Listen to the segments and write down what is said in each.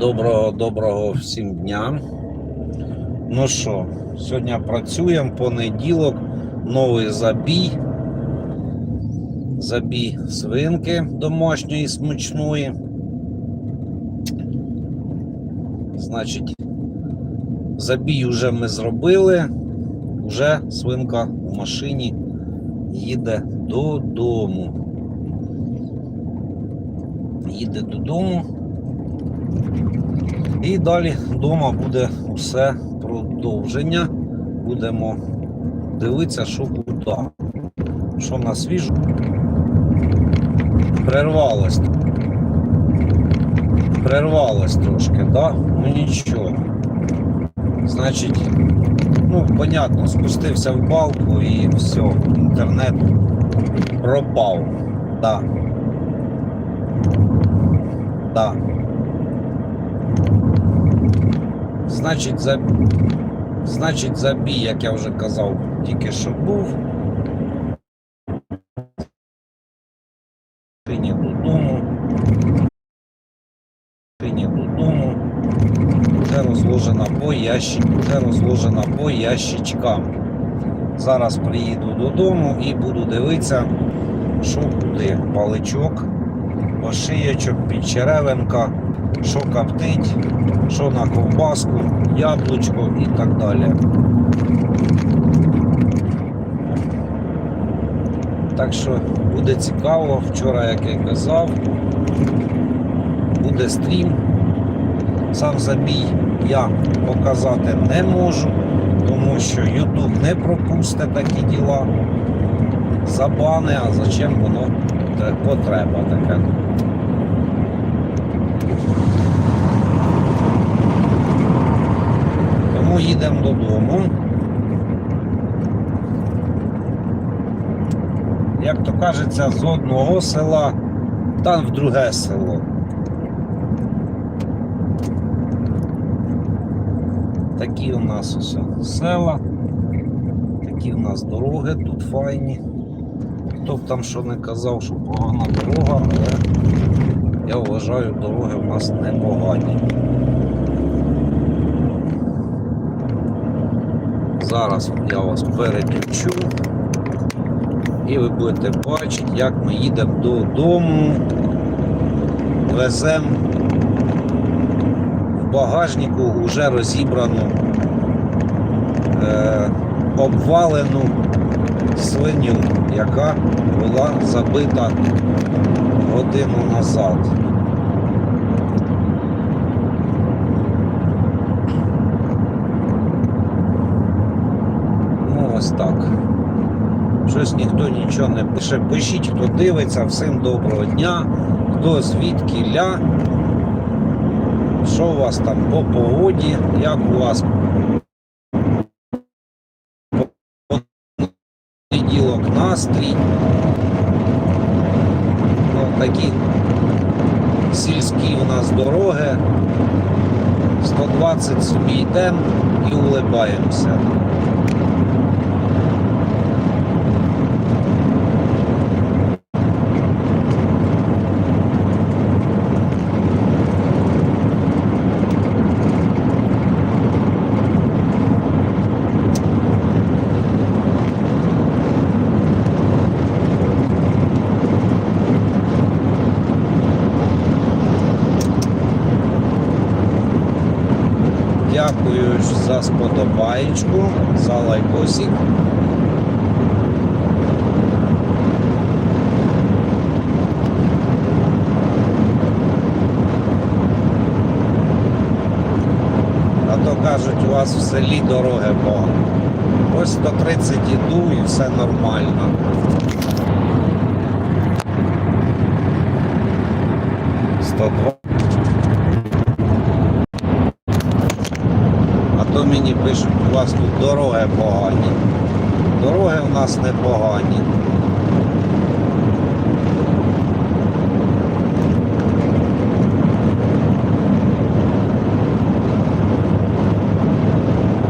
Доброго доброго всім дня. Ну що, сьогодні працюємо понеділок, новий забій. Забій свинки домашньої смачної. Значить, забій вже ми зробили. Вже свинка в машині їде додому. Їде додому. І далі вдома буде усе продовження. Будемо дивитися, що куди. Що на свіжу. Прервалось. Прервалось трошки, да? Ну нічого. Значить, ну, понятно, спустився в балку і все, інтернет пропав. Да. Да. Значить, за... Значить, забій, як я вже казав, тільки що був. Прині додому. Прині додому. Вже розложена по розложена по ящичкам. Зараз приїду додому і буду дивитися, що куди. Паличок, ошиячок, підчеревинка, що коптить, що на ковбаску, яблучко і так далі. Так що буде цікаво. Вчора, як я казав, буде стрім. Сам забій я показати не можу, тому що YouTube не пропустить такі діла. Забани, а зачем воно потреба таке. Тому їдемо додому. Як то кажеться, з одного села та в друге село. Такі у нас ось села, такі у нас дороги тут файні. Хто б там що не казав, що погана дорога, але я вважаю, дороги у нас непогані. Зараз я вас переключу і ви будете бачити, як ми їдемо додому, веземо в багажнику вже розібрану е, обвалену свиню, яка була забита годину назад. Ну, ось так. Щось ніхто нічого не пише. Пишіть, хто дивиться, всім доброго дня, хто звідки ля, що у вас там по погоді, як у вас понеділок настрій. Ну, такі сільські у нас дороги. 120 собі йдемо і улибаємося. Дякую за сподобаєчку, за лайкосик. А то кажуть, у вас в селі дороги погані. Ось 130 іду і все нормально. Сто два. А то мені пишуть, у вас тут дороги погані. Дороги у нас непогані.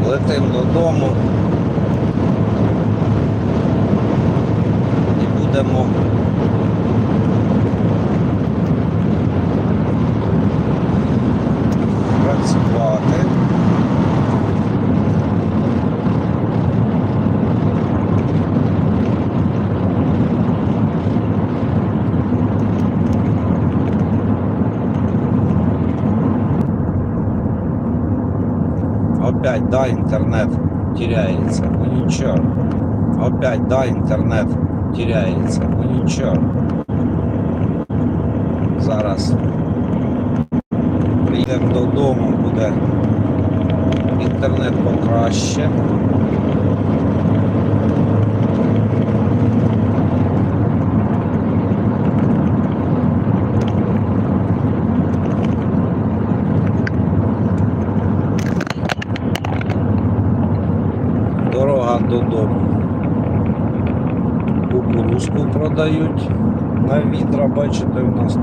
Летим додому. І будемо Опять, да, интернет теряется. Ну ничего. Опять, да, интернет теряется. Ну ничего. Зараз приїдемо додому, буде інтернет покраще. Продають на відра, бачите, у нас.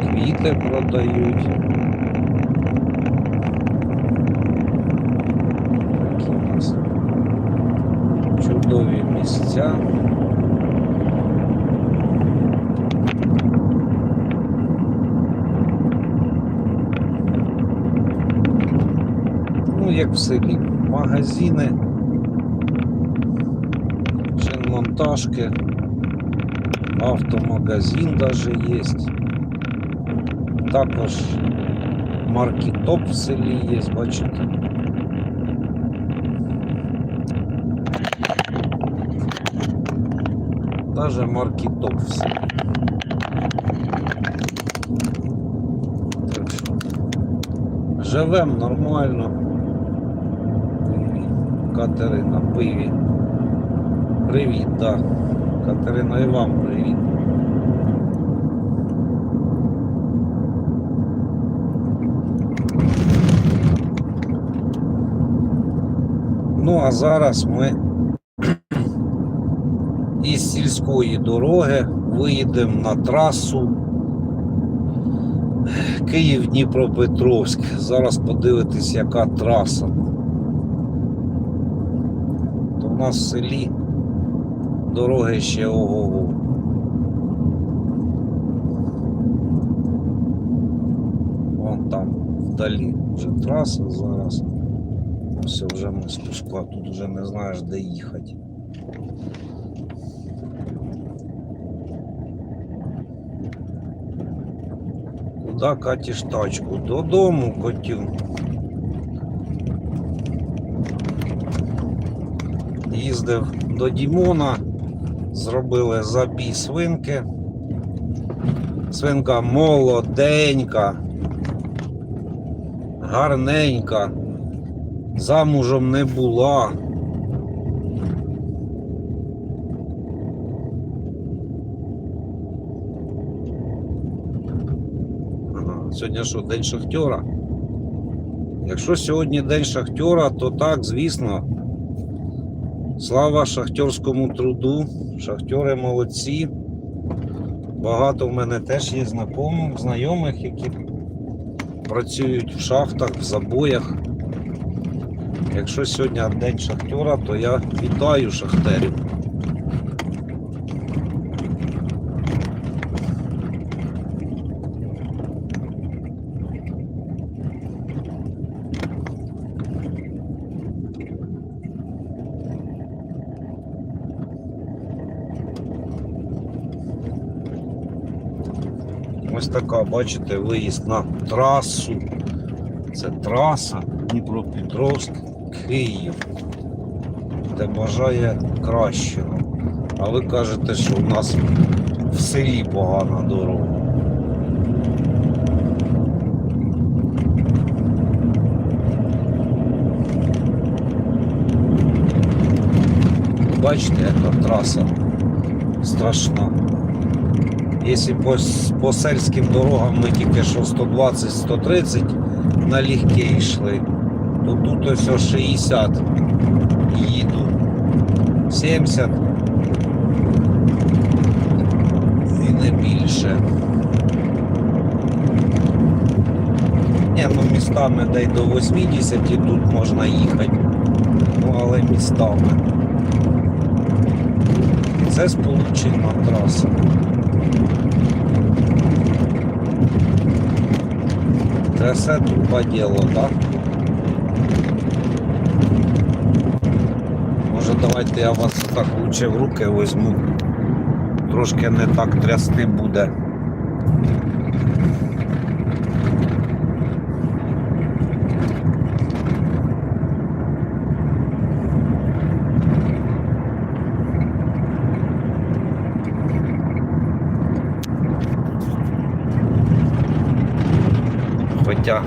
Квіти продають. Магазини, шинмонтажки, автомагазин даже є. Також маркетоп в селі є, бачите. Даже маркетоп в селі. Так що живем нормально. Катерина пиві. Привіт, да. Катерина і вам привіт. Ну, а зараз ми із сільської дороги виїдемо на трасу Київ-Дніпропетровськ. Зараз подивитись, яка траса. В нас в селі дороги ще ого-го. Вон там вдалі вже траса зараз. Все, вже ми спускла, тут вже не знаєш, де їхати. Куда катиш тачку? Додому котів. Їздив до Дімона, зробили забій свинки. Свинка молоденька, гарненька, замужем не була. Сьогодні що, день шахтера? Якщо сьогодні день шахтера, то так, звісно. Слава шахтерському труду. Шахтери молодці. Багато в мене теж є знайомих, знайомих, які працюють в шахтах, в забоях. Якщо сьогодні день шахтера, то я вітаю шахтерів. Така, бачите, виїзд на трасу. Це траса Дніпропетровськ, Київ. Де бажає кращого. А ви кажете, що у нас в селі погана дорога. Бачите, яка траса страшна. Якщо по, по сельським дорогам ми тільки що 120-130 на налегке йшли, то тут ось 60 їду. 70 і не більше. Ні, ну містами дай до 80 тут можна їхати. Ну але містами. Це сполучена траса. Тут по ділу, так? давайте я вас так лучше в руки візьму. Трошки не так трясти буде. Хоча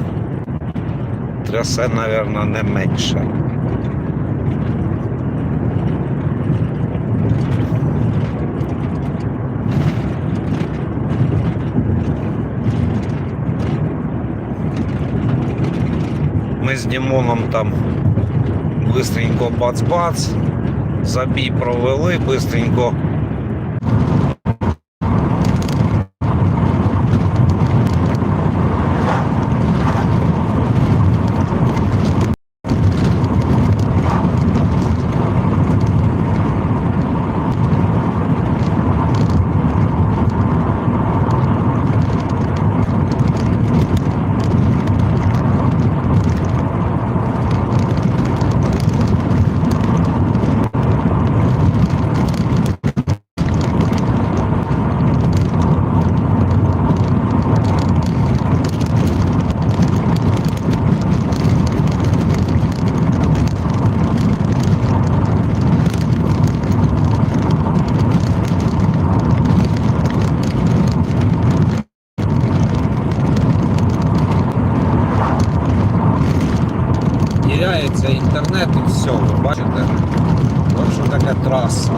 трясе, мабуть, не менше. Ми з Дімоном там бистренько бац-бац, забій провели, бистренько Тіряється інтернет і все, ви бачите? От що таке траса.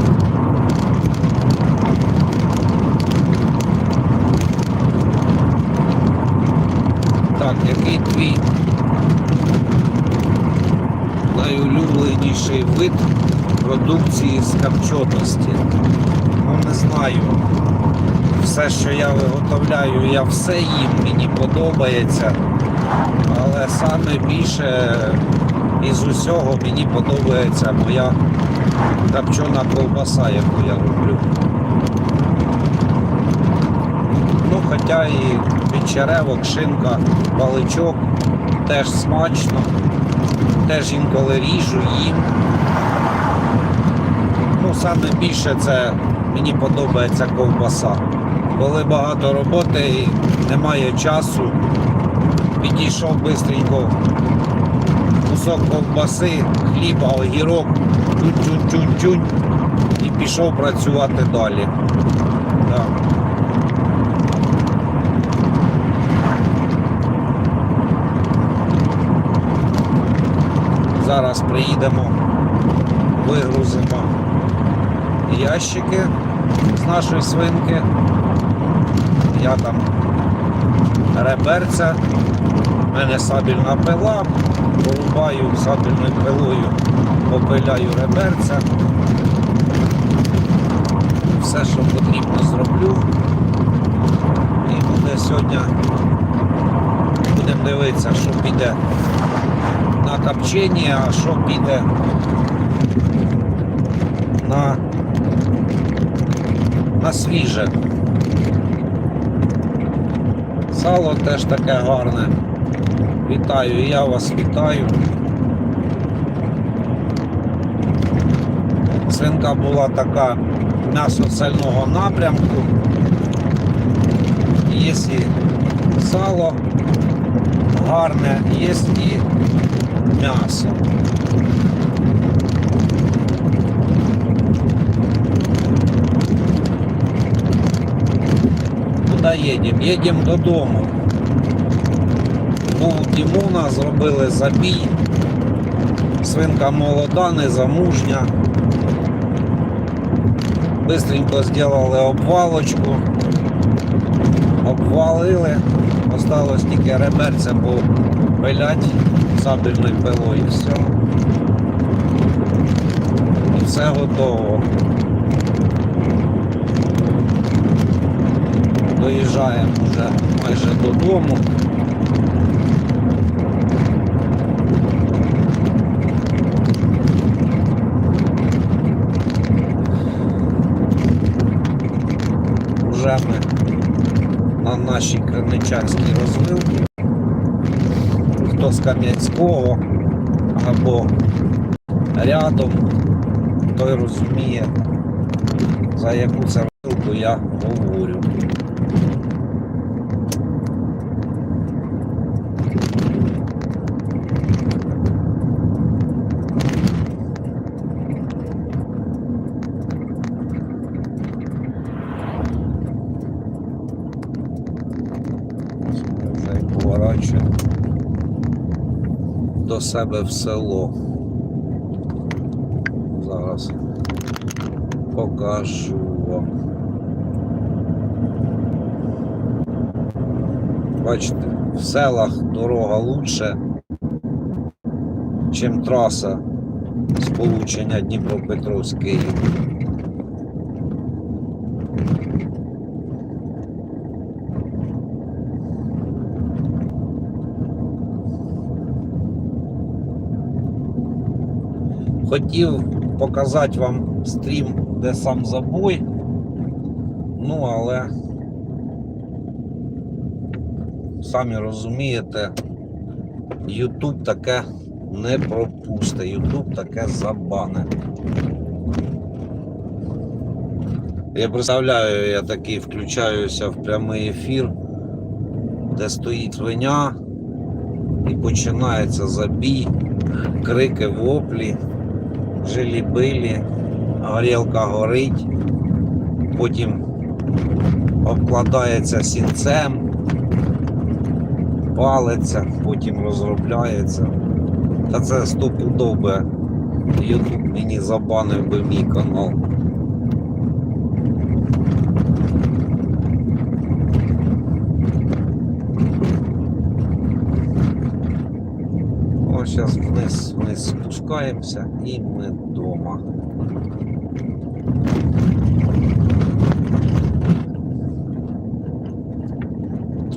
Так, який твій найулюбленіший вид продукції з капчотості? Ну не знаю. Все, що я виготовляю, я все їм, мені подобається. Але саме більше із усього мені подобається моя копчена ковбаса, яку я роблю. Ну, хоча і печеревок, шинка, баличок теж смачно, теж інколи ріжу, їм. Саме більше це мені подобається ковбаса. Коли багато роботи і немає часу, підійшов бистренько кусок ковбаси, хліба, огірок, тюнь-тюнь-тюнь-тюнь і пішов працювати далі. Так. Зараз приїдемо, вигрузимо ящики з нашої свинки. Я там реберця, в мене сабельна пила, порубаю сабельною пилою, попиляю реберця. Все, що потрібно, зроблю. І буде сьогодні, будемо дивитися, що піде на копчення, а що піде на, на свіже. Сало теж таке гарне. Вітаю, я вас вітаю. Свинка була така м'ясо сального напрямку. Є і сало гарне, є і м'ясо. Куди їдемо? Їдемо додому. Був у Дімона, зробили забій. Свинка молода, незамужня. Бистренько зробили обвалочку. Обвалили. Осталось тільки реберця попилять сабельною пилою і все. І все готово. Доїжджаємо вже майже додому. Вже ми на нашій Криничанській розвилці. Хто з Кам'янського або рядом, той розуміє, за яку це рилку я говорю. До себе в село. Зараз покажу вам. Бачите, в селах дорога лучше, чим траса сполучення Дніпропетровський. Хотів показати вам стрім, де сам забой. Ну, але самі розумієте, YouTube таке не пропусте, YouTube таке забане. Я представляю, я такий включаюся в прямий ефір, де стоїть свиня і починається забій, крики воплі жилі-билі, горілка горить, потім обкладається сінцем, палиться, потім розробляється. Та це стопудов би Ютуб мені забанив би мій канал. О, зараз вниз, вниз спускаємося і ми вдома.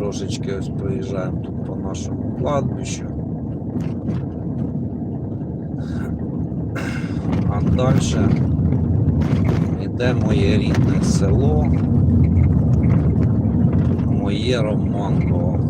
Трошечки ось проїжджаємо тут по нашому кладбищу. А далі йде моє рідне село, моє Романково.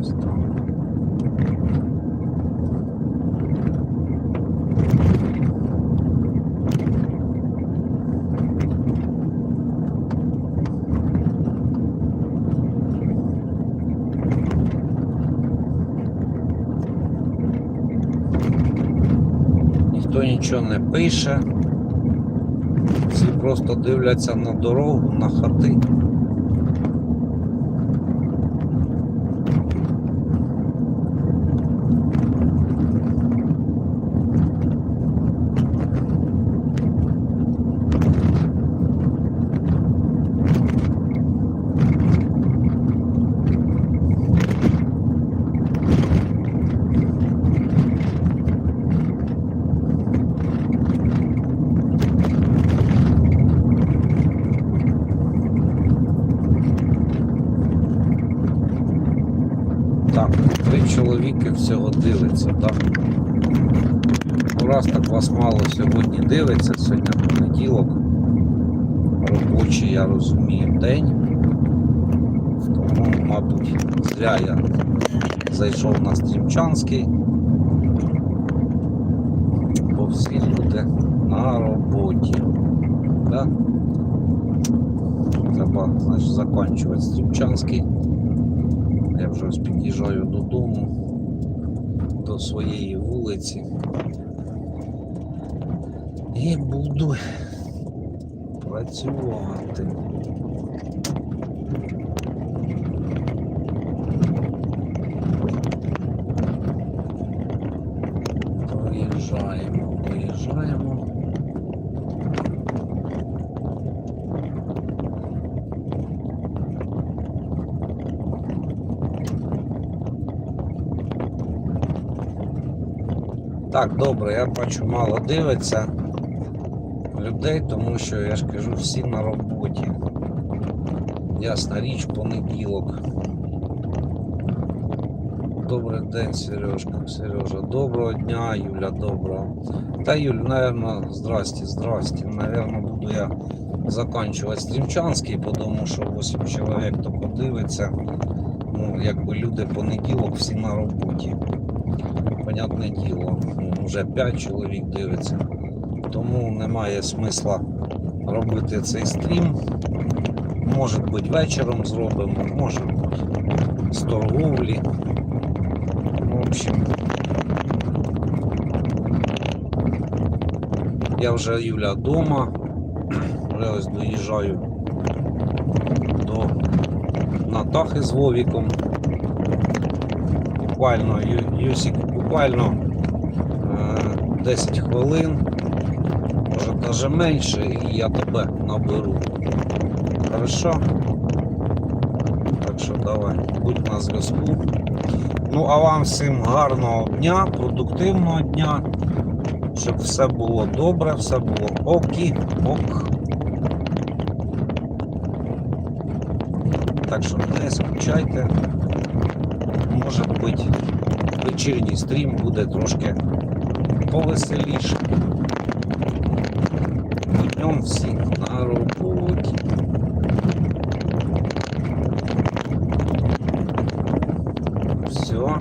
Ось так. Ніхто нічого не пише. Всі просто дивляться на дорогу, на хати. Так, три чоловіки всього дивиться, так? Ну, раз так вас мало сьогодні дивиться, сьогодні понеділок. Робочий, я розумію, день. Тому, мабуть, зря я зайшов на стрімчанський. Бо всі люди на роботі. Да? Треба, значить, закінчувати стрімчанський. Я вже ось під'їжджаю додому, до своєї вулиці. І буду працювати. Виїжджаємо, виїжджаємо. Так, добре, я бачу, мало дивиться. Людей, тому що я ж кажу, всі на роботі. Ясна річ, понеділок. Добрий день, Сережка. Сережа, доброго дня, Юля, доброго. Та Юль, наверное, здрасте, здрасте. Наверное, буду я заканчивать стрімчанський, тому що 8 чоловік то подивиться. Ну, якби люди понеділок всі на роботі. Понятне діло. Ну, вже 5 чоловік дивиться. Тому немає смисла робити цей стрім. Може бути вечором зробимо, може з торговлі. В общем, я вже Юля вдома. Вже ось доїжджаю до Натахи з Вовіком. Буквально, Юсік, буквально е, 10 хвилин, навіть менше, і я тебе наберу. Хорошо? Так що давай, будь на зв'язку. Ну, а вам всім гарного дня, продуктивного дня, щоб все було добре, все було окі, ок. Так що не скучайте. Може бути, вечірній стрім буде трошки повеселіше. Днем всі на роботі. Все.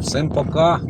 Всім пока.